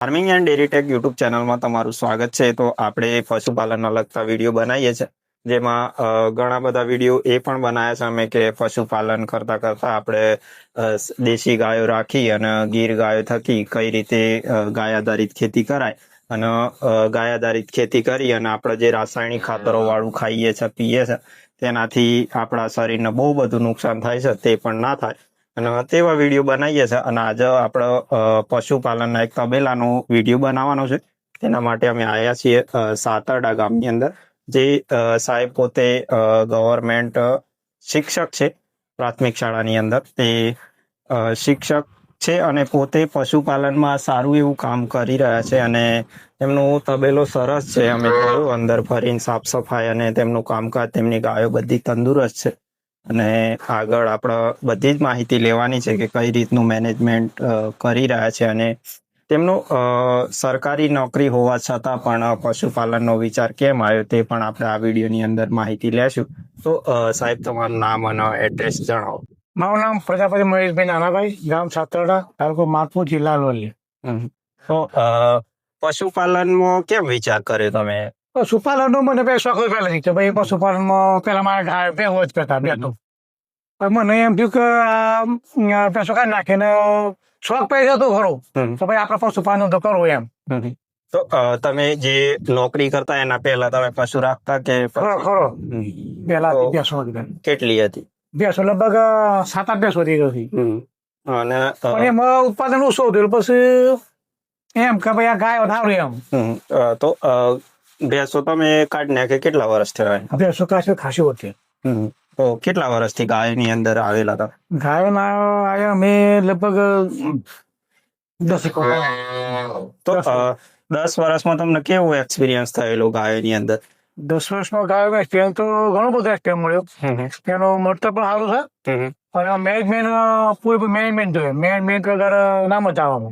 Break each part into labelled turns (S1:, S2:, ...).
S1: Farming and dairy tech YouTube ચેનલમાં તમારું સ્વાગત છે. તો આપણે પશુપાલનના લગતા વીડિયો બનાવીએ છીએ, જેમાં ઘણા બધા વીડિયો એ પણ બનાવ્યા છે અમે કે પશુપાલન કરતા કરતા આપણે દેશી ગાયો રાખી અને ગીર ગાયો થકી કઈ રીતે ગાય આધારિત ખેતી કરાય અને ગાય આધારિત ખેતી કરી અને આપણે જે રાસાયણિક ખાતરો વાળું ખાઈએ છીએ પીએ છીએ તેનાથી આપણા શરીરને બહુ બધું નુકસાન થાય છે, તે પણ ના થાય. અને તેવા વીડિયો બનાવીએ છીએ અને આજે આપણે પશુપાલનના એક તબેલાનો વીડિયો બનાવવાનો છે. તેના માટે અમે આવ્યા છીએ સાતરડા ગામની અંદર, જે સાહેબ પોતે ગવર્મેન્ટ શિક્ષક છે પ્રાથમિક શાળાની અંદર. તે શિક્ષક છે અને પોતે પશુપાલનમાં સારું એવું કામ કરી રહ્યા છે અને તેમનો તબેલો સરસ છે. અમે જોયું અંદર ફરીને સાફ સફાઈ અને તેમનું કામકાજ, તેમની ગાયો બધી તંદુરસ્ત છે. અને આગળ આપણે બધી જ માહિતી લેવાની છે કે કઈ રીતનું મેનેજમેન્ટ કરી રહ્યા છે અને તેમનો સરકારી નોકરી હોવા છતાં પણ પશુપાલનનો વિચાર કેમ આવ્યો તે પણ આપણે આ વિડીયોની અંદર માહિતી લેશું. તો સાહેબ તમારું નામ અને એડ્રેસ જણાવો.
S2: મારું નામ પ્રજાપતિ મહેશભાઈ નાનાભાઈ ગામ સાતરડા તાલુકો માતપુર જિલ્લા લોલી
S1: તો પશુપાલનમાં કેમ વિચાર કર્યો તમે?
S2: પશુપાલનનો મને બે શોખ પહેલાથી કે ભાઈ પશુપાલનમાં પેલા મારા ગાય હોય જ કરતા બે તો મને એમ થયું કે આ પેસો કાઢી નાખીને શોખ પૈસા તો ખરો. તો ભાઈ આપણે પશુપાલન તો કરવું એમ
S1: તો તમે જે નોકરી કરતા એના પહેલા તમે પશુ રાખતા કે
S2: ખરો પહેલા બેસો
S1: કેટલી હતી
S2: બેસો લગભગ સાત આઠ બેસો થઈ ગઈ
S1: અને
S2: એમાં ઉત્પાદન ઓછું હતું પછી એમ કે ભાઈ આ ગાય વધારે એમ
S1: તો ભેંસો તમે કાઢી નાખે કેટલા વર્ષ થયા
S2: ભેંસો કાશે ખાસી હોતી
S1: તો કેટલા વર્ષથી ગાયની અંદર આવેલા હતા?
S2: ગાયો ના આવ્યા અમે લગભગ દસ
S1: તો
S2: દસ
S1: વર્ષમાં તમને કેવો એક્સપિરિયન્સ થયેલો ગાયની અંદર?
S2: દસ વર્ષમાં ગાયો એક્સપિરિયન્સ તો ઘણો બધો એક્સપિરિયન્સ મળ્યો. એનો મળતર પણ સારું છે. અને મેનેજમેન્ટ પૂરેપૂરું મેનેજમેન્ટ જોઈએ. મેનેજમેન્ટ વગર ના મજા આવે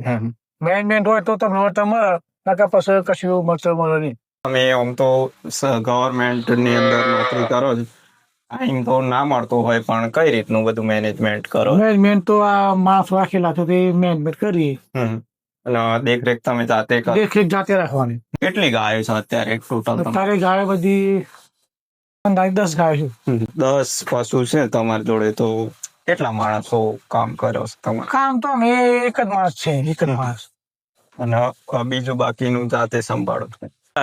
S2: મેનેજમેન્ટ હોય તો તમને મળતર મળે. નાકા પછી કશું મળતર મળે નહીં.
S1: તમે આમ તો ગવર્મેન્ટની અંદર નોકરી કરો છો ટાઈમ તો ના મળતો હોય પણ કઈ રીતનું બધું મેનેજમેન્ટ કરો?
S2: મેનેજમેન્ટ તો આ માણસ રાખેલા છે તે મેનેજમેન્ટ કરીએ.
S1: અને દેખરેખ તમે જાતે કરો?
S2: દેખરેખ જાતે રાખવાની.
S1: કેટલી ગાયો છે અત્યારે ટોટલ
S2: અત્યારે ગાયો બધી અંદાજે દસ ગાયો છે.
S1: દસ પશુ છે તમારી જોડે તો કેટલા માણસો કામ કર્યો છે તમારે?
S2: કામ તો અમે એક જ માણસ છે એક જ માણસ.
S1: અને બીજું બાકીનું જાતે સંભાળો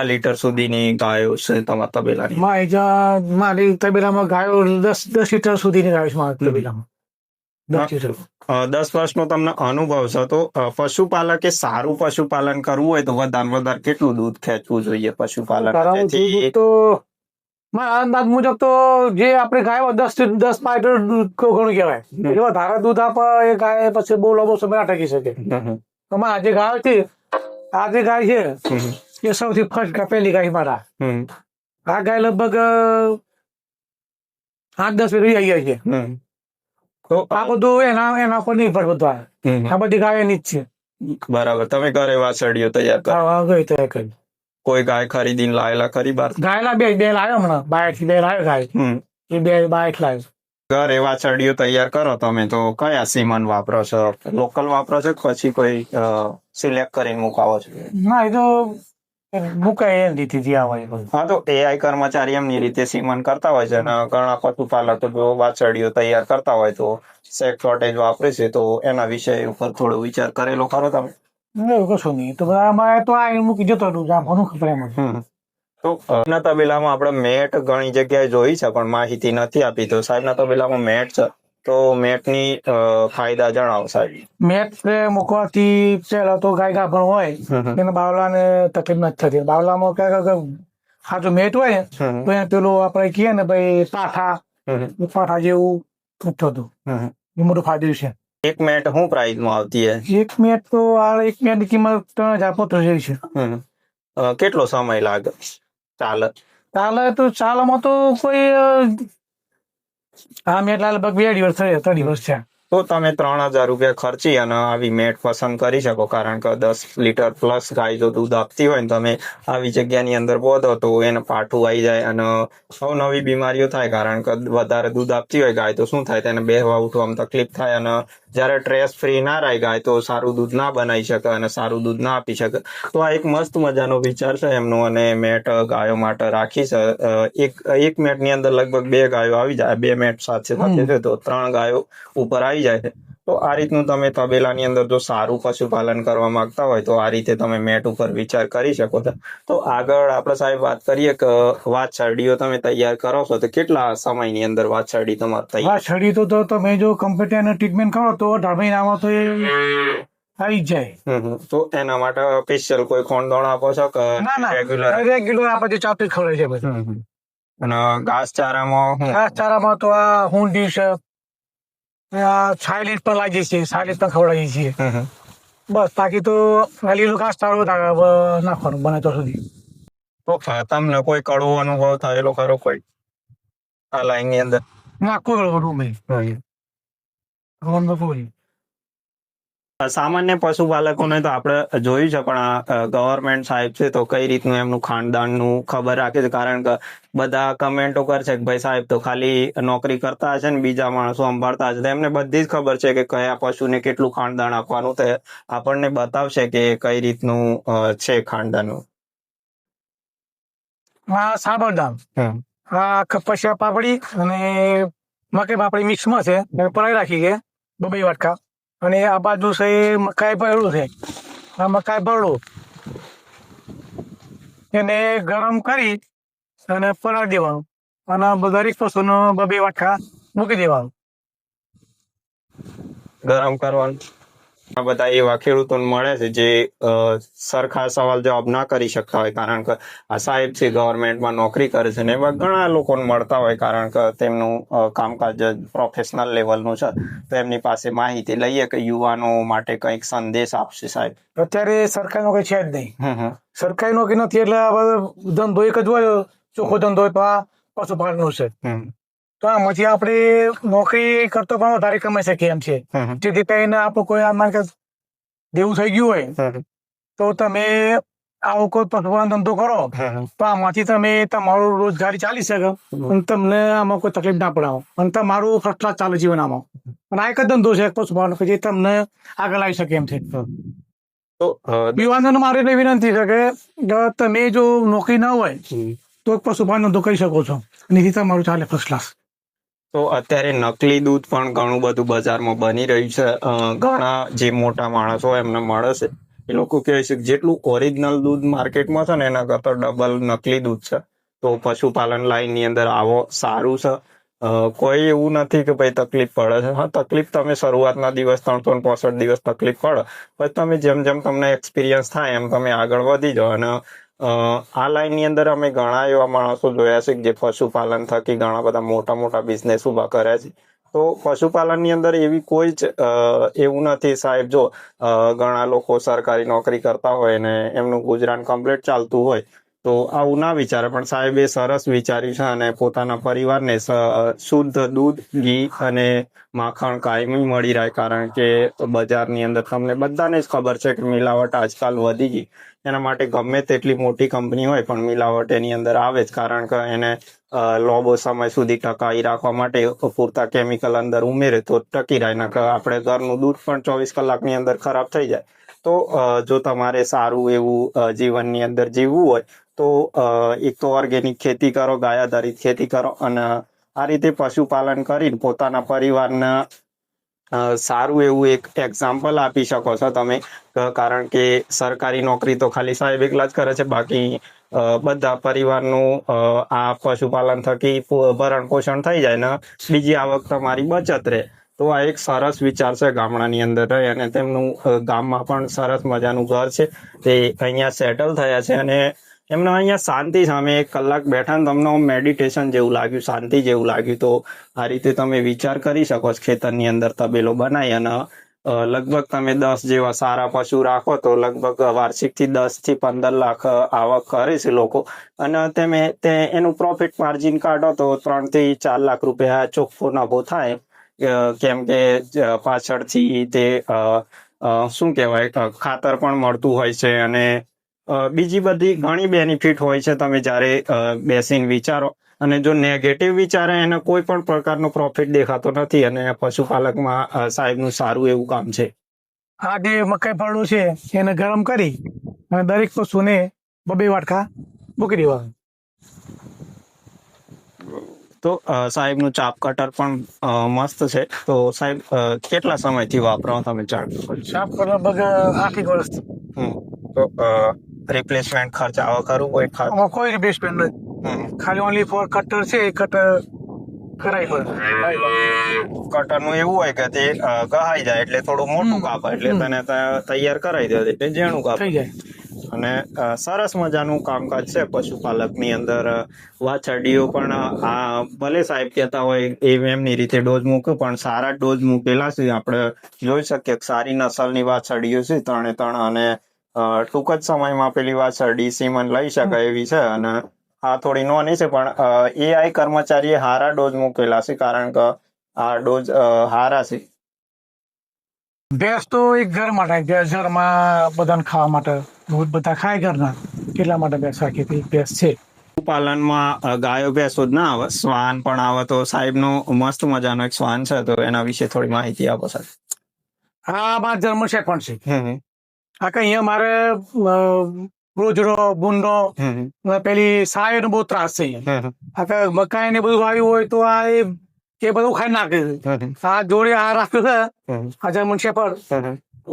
S1: લીટર સુધીની ગાયો છે તમારા તબેલાની?
S2: મારી જા- મારી તબેલામાં ગાયો દસ દસ લીટર સુધીની ગાયો છે મારા તબેલામાં. દસ લીટર.
S1: અ, દસ વર્ષનો તમને અનુભવ છે. તો અ, પશુપાલકે સારું પશુપાલન કરવું હોય તો વધારે વધારે કેટલું દૂધ ખેંચવું જોઈએ પશુપાલન
S2: કરાવું
S1: જેથી
S2: તો મારા અંદાજ મુજબ તો જે આપણે ગાય દસથી દસ પાંચ લીટર દૂધ કો- ઘણું કહેવાય. એટલે વધારે દૂધ આપે એ ગાય પછી બહુ લાંબો સમય ના ટકી શકે.
S1: હમ,
S2: તો મારા આજે ગાય છે આજે ગાય છે
S1: હમ,
S2: એ સૌથી ફર્સ્ટ પહેલી ગાય મારા. આ ગાય લગભગ આઠ દસ પેઢી આવી જાય છે.
S1: તો
S2: આ બધું એના એના પર નિર્ભર બધું આ. બધી ગાય એની જ છે.
S1: બરાબર. તમે ઘરે વાસળીઓ તૈયાર કરો.
S2: આ ગઈ તો કરી
S1: કોઈ ગાય ખરીદીને લાયેલા ખરી બાર
S2: ગાયલા બે બે લાવ્યો હમણાં. બાયરથી બે લાવ્યો ગાય.
S1: હમ.
S2: એ બે બાય લાવ્યો
S1: ઘરે વાછરડીઓ તૈયાર કરો તમે તો કયા સીમન વાપરો છો? લોકલ વાપરો છો પછી કોઈ સિલેક્ટ કરીને મુકાવો છો?
S2: ના એ તો મુકાય એમ રીતે જે હોય
S1: હા તો એઆઈ કર્મચારી એમની રીતે સીમન કરતા હોય છે અને ઘણા પશુપાલકો જો વાછરડીઓ તૈયાર કરતા હોય તો સેક શોર્ટેજ વાપરે છે તો એના વિષય ઉપર થોડો વિચાર કરેલો ખરો તમે?
S2: નહીં કશું નહીં. તો અમારે તો આ મૂકી જતો હતું આમ ઘણું ખબર એમ
S1: તો સાહેબના તબેલામાં આપણે મેટ ઘણી જગ્યાએ જોઈ છે પણ માહિતી નથી આપી. તો સાહેબના તબેલામાં મેટ છે? તો મેટની ની ફાયદા જણાવો સાહેબ
S2: મેટ મૂકવાથી પહેલા તો ગાય ગાભણ હોય એને બાવલાને તકલીફ નથી થતી. બાવલામાં ક્યાંક જો મેટ હોય ને તો એ પેલું આપણે કહીએ ને ભાઈ પાઠા પાઠા જેવું થતું એ મોટો ફાયદો છે.
S1: એક મેટ શું પ્રાઇસમાં આવતી હે
S2: એક મેટ તો આ એક મેટની કિંમત ત્રણ હજાર પચાસ છે.
S1: કેટલો સમય લાગે? ચાલે.
S2: ચાલે તો ચાલમાં તો કોઈ આ મેટ લગભગ બે દિવસ ત્રણ દિવસ છે
S1: તો તમે ત્રણ હજાર રૂપિયા ખર્ચી અને આવી મેટ પસંદ કરી શકો, કારણ કે દસ લીટર પ્લસ ગાય જો દૂધ આપતી હોય ને, તમે આવી જગ્યાની અંદર બોધો તો એને પાઠું આવી જાય અને નવી બીમારીઓ થાય, કારણ કે વધારે દૂધ આપતી હોય ગાય તો શું થાય, તેને બેહવા, ઉઠવામાં તકલીફ થાય અને જ્યારે ટ્રેસ ફ્રી ના રહી ગાય તો સારું દૂધ ના બનાવી શકે અને સારું દૂધ ના આપી શકે. તો આ એક મસ્ત મજાનો વિચાર છે એમનો અને મેટ ગાયો માટે રાખી છે. એક એક મેટની અંદર લગભગ બે ગાયો આવી જાય બે મેટ સાથે સાથે તો ત્રણ ગાયો ઉપર આવી જાય છે. તો આ રીતનું તમે તબેલાની અંદર જો સારું પશુપાલન કરવા માંગતા હોય તો આ રીતે તમે મેટ ઉપર વિચાર કરી શકો છો. તો આગળ આપણે સાહેબ વાત કરીએ કે વાછરડીઓ તમે તૈયાર કરો છો તો કેટલા સમયની અંદર વાછરડી તમારે તૈયાર?
S2: વાછરડી તો તમે જો કમ્પ્યુટર ટ્રીટમેન્ટ કરો તો અઢાર મહિનામાં તો એ આવી જાય.
S1: તો એના માટે સ્પેશિયલ કોઈ ખોંડોણ આપો છો કે રેગ્યુલર
S2: રેગ્યુલર આપણે જે ચાપી ખવડે છે બધું
S1: અને ઘાસચારામાં ઘાસચારામાં
S2: ઘાસ ચારામાં તો આ હુંડી છે સાયલીસ પણ લાગીએ છીએ સાયલીસ પણ ખવડાવીએ છીએ. બસ બાકી તો લીલું ઘાસ ચારો નાખવાનું બને તો સુધી.
S1: તો તમને કોઈ કડવો અનુભવ થયેલો ખરો કોઈ. આ લાઈનની અંદર.
S2: ના કોઈ રૂમ રૂમ કોઈ.
S1: સામાન્ય પશુપાલકોને તો આપણે જોયું છે પણ આ ગવર્મેન્ટ સાહેબ છે તો કઈ રીતનું એમનું ખાનદાનનું ખબર રાખે છે? કારણ કે બધા કમેન્ટો કરશે કે ભાઈ સાહેબ તો ખાલી નોકરી કરતા હશે ને બીજા માણસો સંભાળતા હશે. એમને બધી જ ખબર છે કે કયા પશુને કેટલું ખાનદાન આપવાનું તે આપણને બતાવશે કે કઈ રીતનું છે ખાનદાનનું.
S2: હા સાબરદામ આ કપસિયા પાપડી અને મકે પાપડી મિક્સમાં છે. મેં પલાળી રાખી છે બબે વાટકા. અને આ બાજુ છે એ મકાઈ ભરડું છે. આ મકાઈ ભરડું એને ગરમ કરી અને પલાળી દેવાનું. અને દરેક પશુનો બબે વાટકા મૂકી દેવાનું.
S1: ગરમ કરવાનું. બધા એવા ખેડૂતોને મળે છે જે સરખા સવાલ જવાબ ના કરી શકતા હોય કારણ કે આ સાહેબ છે ગવર્મેન્ટમાં નોકરી કરે છે ને એવા ઘણા લોકોને મળતા હોય કારણ કે તેમનું કામકાજ પ્રોફેશનલ લેવલનું છે. તો એમની પાસે માહિતી લઈએ કે યુવાનો માટે કંઈક સંદેશ આપશે સાહેબ.
S2: અત્યારે સરકારી નોકરી છે જ નહીં. સરકારી નોકરી નથી એટલે ધંધો એક જ હોય ચોખ્ખો ધંધો હોય તો આ પશુપાલનનો છે. તો આમાંથી આપણે નોકરી કરતો પણ વધારે કમાઈ શકીએ એમ છે. જેથી કરીને આપણું કોઈ માન કે દેવું થઈ ગયું હોય તો તમે આવો કોઈ પશુપાલન ધંધો કરો. તો આમાંથી તમે તમારું રોજગારી ચાલી શકે અને તમને આમાં કોઈ તકલીફ ના પડાવો. અને તમારું ફર્સ્ટ ક્લાસ ચાલે જીવન આમાં. અને આ એક જ ધંધો છે પશુપાલન જે તમને આગળ આવી શકે એમ છે.
S1: તો
S2: યુવાનોને મારે એવી વિનંતી છે કે તમે જો નોકરી ના હોય. તો પશુપાલન ધંધો કરી શકો છો. અને એથી તમારું ચાલે ફર્સ્ટ ક્લાસ
S1: તો અત્યારે નકલી દૂધ પણ ઘણું બધું બજારમાં બની રહ્યું છે. ઘણા જે મોટા માણસો એમને મળે છે એ લોકો કહે છે કે જેટલું ઓરિજિનલ દૂધ માર્કેટમાં છે ને એના કરતા ડબલ નકલી દૂધ છે. તો પશુપાલન લાઈનની અંદર આવો સારું છે. કોઈ એવું નથી કે ભાઈ તકલીફ પડે છે. હા, તકલીફ તમે શરૂઆતના દિવસ ત્રણસો પોસઠ દિવસ તકલીફ પડે. પછી તમે જેમ જેમ તમને એક્સપિરિયન્સ થાય એમ તમે આગળ વધી જાઓ અને આ લાઈનની અંદર અમે ઘણા એવા માણસો જોયા છે જે પશુપાલન થકી ઘણા બધા મોટા મોટા બિઝનેસ ઊભા કર્યા છે. તો પશુપાલનની અંદર એવી કોઈ જ એવું નથી સાહેબ, જો ઘણા લોકો સરકારી નોકરી કરતા હોય ને એમનું ગુજરાન કમ્પ્લીટ ચાલતું હોય તો આવું ના વિચારે, પણ સાહેબે સરસ વિચાર્યું છે અને પોતાના પરિવારને શુદ્ધ દૂધ, ઘી અને માખણ કાયમી મળી રહે, કારણ કે બજારની અંદર તમને બધાને જ ખબર છે કે મિલાવટ આજકાલ વધી ગઈ. એના માટે ગમે તેટલી મોટી કંપની હોય, પણ મિલાવટ એની અંદર આવે જ, કારણ કે એને લાંબો સમય સુધી ટકાવી રાખવા માટે પૂરતા કેમિકલ અંદર ઉમેરે તો ટકી રહે, નકર આપણે ઘરનું દૂધ પણ ચોવીસ કલાકની અંદર ખરાબ થઈ જાય. તો જો તમારે સારું એવું જીવનની અંદર જીવવું હોય તો એક તો ઓર્ગેનિક ખેતી કરો ગાય આધારિત ખેતી કરો અને આ રીતે પશુપાલન કરીને પોતાના પરિવારના સારું એવું એક એક્ઝામ્પલ આપી શકો છો તમે. કારણ કે સરકારી નોકરી તો ખાલી સાહેબ એકલા જ કરે છે. બાકી બધા પરિવારનું આ પશુપાલન થકી ભરણ પોષણ થઈ જાય ને બીજી આવક તમારી બચત રહે. તો આ એક સરસ વિચાર છે ગામડાની અંદર રહે અને તેમનું ગામમાં પણ સરસ મજાનું ઘર છે. તે અહીંયા સેટલ થયા છે અને એમને અહીંયા શાંતિ સામે એક કલાક બેઠા ને તમને મેડિટેશન જેવું લાગ્યું, શાંતિ જેવું લાગ્યું. તો આ રીતે તમે વિચાર કરી શકો છો ખેતરની અંદર તબેલો બનાવી અને લગભગ તમે દસ જેવા સારા પશુ રાખો તો લગભગ વાર્ષિકથી દસથી પંદર લાખ આવક કરે છે લોકો. અને તમે તે એનું પ્રોફિટ માર્જિન કાઢો તો ત્રણથી ચાર લાખ રૂપિયા ચોખ્ખો નફો થાય. કેમ કે પાછળથી તે શું કહેવાય, ખાતર પણ મળતું હોય છે અને બીજી બધી ઘણી બેનિફિટ હોય છે તમે જ્યારે બેસીને વિચારો. અને જો નેગેટિવ વિચારે એને કોઈ પણ પ્રકારનો પ્રોફિટ દેખાતો નથી અને પશુપાલકમાં સાહેબનું સારું એવું કામ છે.
S2: આ જે મકાઈ પાડું છે એને ગરમ કરી અને દરેક પશુને બબે વાટકા મૂકી દેવા.
S1: તો સાહેબનું ચાપ કટર પણ મસ્ત છે. તો સાહેબ કેટલા સમયથી વાપરો તમે ચાપ? કટર?
S2: લગભગ આઠેક વર્ષ.
S1: હમ. તો રિપ્લેસમેન્ટ ખર્ચ આવો ખરું? કોઈ
S2: ખર્ચ? કોઈ રિપ્લેસમેન્ટ નથી. ખાલી ઓનલી ફોર કટર છે એ કટર કરાવી પડે
S1: કટરનું એવું હોય કે તે કહાઈ જાય એટલે થોડું મોટું. કાપ એટલે તને તૈયાર કરાવી દે એટલે ઝીણું કાપ.
S2: થઈ જાય.
S1: અને સરસ મજાનું કામકાજ છે પશુપાલકની અંદર. વાછરડીઓ પણ આ ભલે સાહેબ કહેતા હોય એ એમની રીતે ડોઝ મૂકે પણ સારા ડોઝ મૂકેલા છે. આપણે જોઈ શકીએ સારી નસલની વાછરડીઓ છે ત્રણે ત્રણ અને ટૂંક જ સમયમાં પેલી વાછરડી સીમન લઈ શકાય એવી છે અને આ થોડી નોની છે પણ એઆઈ કર્મચારીએ હારા ડોઝ મૂકેલા છે કારણ કે આ ડોઝ હારા છે.
S2: ભેંસ તો એક ઘર માટે ઘરમાં બધાને ખાવા માટે દૂધ બધા ખાય ઘરના. એટલા માટે ભેંસ રાખી હતી? ભેંસ છે.
S1: પાલનમાં ગાયો ભેંસો જ ના આવે. શ્વાન પણ આવે તો સાહેબનો મસ્ત મજાનો એક શ્વાન છે તો એના વિશે થોડી માહિતી આપો સાહેબ
S2: હા મારા જન્મ છે પણ છે. આ કઈ અહીંયા મારે અ, બુંડો પેલી સાય બહુ ત્રાસ છે આખા મકાઈ ને બધું વાવ્યું હોય તો આ એ બધું ખાઈ નાખે આ જોડે આ રાખ્યું છે આ જર્મન પર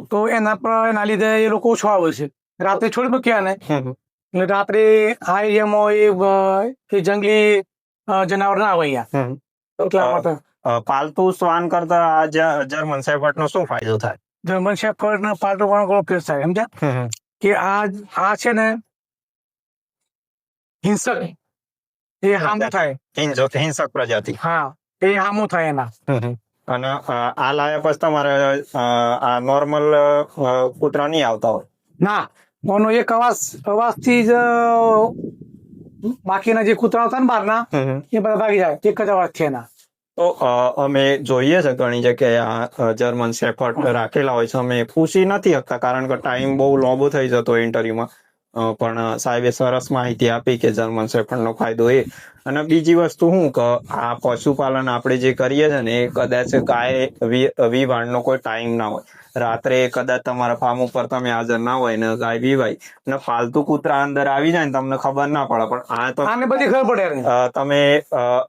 S2: તો એના પર એના લીધે એ લોકો ઓછો આવે છે. રાત્રે છોડી મૂક્યા ને એટલે રાત્રે આ એરિયામાં એ કે જંગલી જનાવર ના આવે અહીંયા. એટલા માટે
S1: પાલતુ શ્વાન કરતા આ મનસાઈ જર્મન નો શું ફાયદો થાય?
S2: જર્મન શેપર્ડ ના પાલતુ પણ ઘણો થાય સમજ્યા કે આ આ છે ને હિંસક. એ હામો થાય.
S1: હિંસક પ્રજાતિ.
S2: હા એ હામો થાય એના.
S1: અને આ લાયા પછી તમારે આ નોર્મલ કૂતરા નહીં આવતા હોય.
S2: ના ઓનો એક અવાજ અવાજથી જ બાકીના જે કૂતરા હતા ને બહારના એ બધા ભાગી જાય. એક જ અવાજ છે એના.
S1: તો અમે જોઈએ છે ઘણી જગ્યાએ આ જર્મન શેફર્ડ રાખેલા હોય છે. અમે પૂછી નથી શકતા, કારણ કે ટાઈમ બહુ લાંબો થઈ જતો ઇન્ટરવ્યુમાં પણ સાહેબે સરસ માહિતી આપી કે જર્મન શેફર્ડનો ફાયદો એ. અને બીજી વસ્તુ શું કે, આ પશુપાલન આપણે જે કરીએ છીએ ને, એ કદાચ ગાય વીવાણનો કોઈ ટાઈમ ના હોય. રાત્રે કદાચ તમારા ફાર્મ ઉપર તમે હાજર ના હોય ને ગાય વીવાય ને ફાલતુ કૂતરા અંદર આવી જાય ને તમને ખબર ના પડે પણ આ તો
S2: આને બધી ખબર પડે
S1: તમે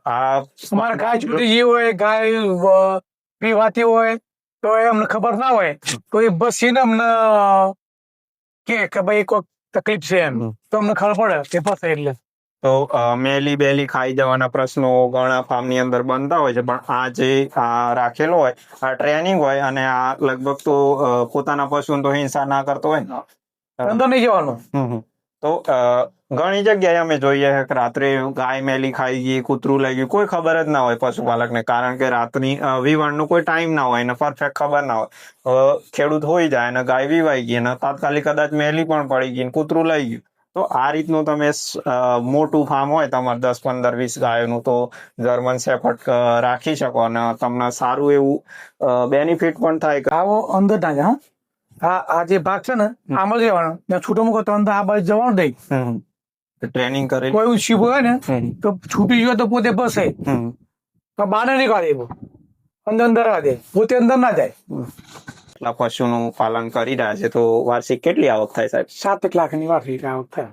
S1: આ
S2: તમારે ગાય છૂટી ગઈ હોય ગાય પીવાતી હોય તો એ અમને ખબર ના હોય. તો એ બસ એને અમને કે ભાઈ કોઈ તકલીફ છે એમ. તો અમને ખબર પડે કે બસ એટલે.
S1: તો મેલી બેલી ખાઈ જવાના પ્રશ્નો ઘણા ફાર્મની અંદર બનતા હોય છે પણ આ જે આ રાખેલો હોય આ ટ્રેનિંગ હોય અને આ લગભગ તો પોતાના પશુને તો હિંસા ના કરતો હોય ને.
S2: નહીં જવાનું.
S1: તો ઘણી જગ્યાએ અમે જોઈએ છે કે રાત્રે ગાય મેલી ખાઈ ગઈ કૂતરું લઈ ગયું કોઈ ખબર જ ના હોય પશુપાલકને કારણ કે રાતની અ, કોઈ ટાઈમ ના હોય ને પરફેક્ટ ખબર ના હોય. ખેડૂત હોઈ જાય અને ગાય વિવાઈ ગઈ અને તાત્કાલિક કદાચ મેલી પણ પડી ગઈ કૂતરું લઈ ગયું. તો આ રીતનું તમે મોટું ફાર્મ હોય તમારે દસ પંદર વીસ ગાયોનું તો જર્મન શેફર્ડ રાખી શકો અને તમને સારું એવું બેનિફિટ પણ થાય.
S2: આવો અંદર ના જાય હા. આ જે ભાગ છે ને આમાં જ રહેવાનો. ત્યાં છૂટો મૂકો તો અંદર આ બાજુ જવાનું દઈ
S1: ટ્રેનિંગ કરે.
S2: કોઈ શીપ હોય ને તો છૂટી ગયો તો પોતે બસે. તો બહાર નહીં કાઢે અંદર અંદર આ દે. પોતે અંદર ના જાય.
S1: એટલા પશુનું પાલન કરી રહ્યા છે? તો વાર્ષિક કેટલી આવક થાય સાહેબ?
S2: સાત એક લાખની વાત આવક થાય.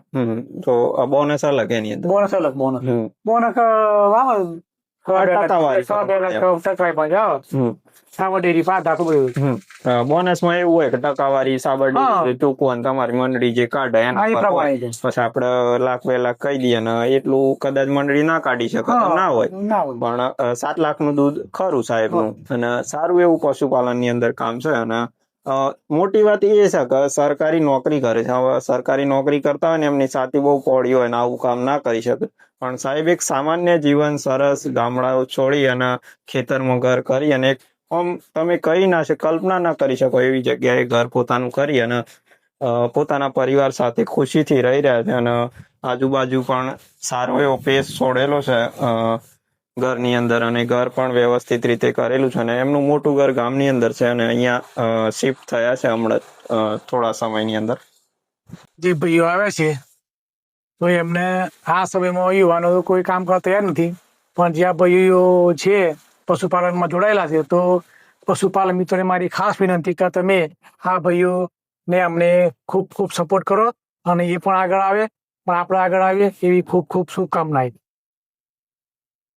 S1: તો બોનસ અલગ એની અંદર.
S2: બોનસ અલગ બોનસ
S1: હમ.
S2: બોનસ
S1: બોનસમાં એવું હોય કે ટકાવારી સાબરડી. ટૂંકું તમારી મંડળી જે કાઢે. પછી આપડે લાખ બે લાખ કહી દઈએ ને એટલું કદાચ મંડળી ના કાઢી શકે ના હોય. પણ સાત લાખનું દૂધ ખરું સાહેબનું અને સારું એવું પશુપાલનની અંદર કામ છે અને મોટી વાત એ છે કે સરકારી નોકરી કરે છે. હવે સરકારી નોકરી કરતા હોય ને એમની સાથી બહુ પોડી હોય ને આવું કામ ના કરી શકે. પણ સાહેબ એક સામાન્ય જીવન સરસ ગામડાઓ છોડી અને ખેતરમાં ઘર કરી અને એક આમ તમે કહી ના છે કલ્પના ના કરી શકો એવી જગ્યાએ ઘર પોતાનું કરી અને પોતાના પરિવાર સાથે ખુશીથી રહી રહ્યા છે અને આજુબાજુ પણ સારો એવો પેસ છોડેલો છે. અ, ઘરની અંદર અને ઘર પણ વ્યવસ્થિત રીતે કરેલું છે અને એમનું મોટું ઘર ગામની અંદર છે અને અહીંયા શિફ્ટ થયા છે હમણાં થોડા સમયની અંદર.
S2: જે ભાઈઓ આવે છે, તો એમને આ સમયમાં યુવાનો કોઈ કામ કરવા તૈયાર નથી. પણ જ્યાં ભાઈઓ છે, પશુપાલનમાં જોડાયેલા છે, તો પશુપાલન મિત્રોને મારી ખાસ વિનંતી કે તમે આ ભાઈઓને અમને ખૂબ ખૂબ સપોર્ટ કરો અને એ પણ આગળ આવે, પણ આપણે આગળ આવીએ એવી ખૂબ ખૂબ શુભકામનાએ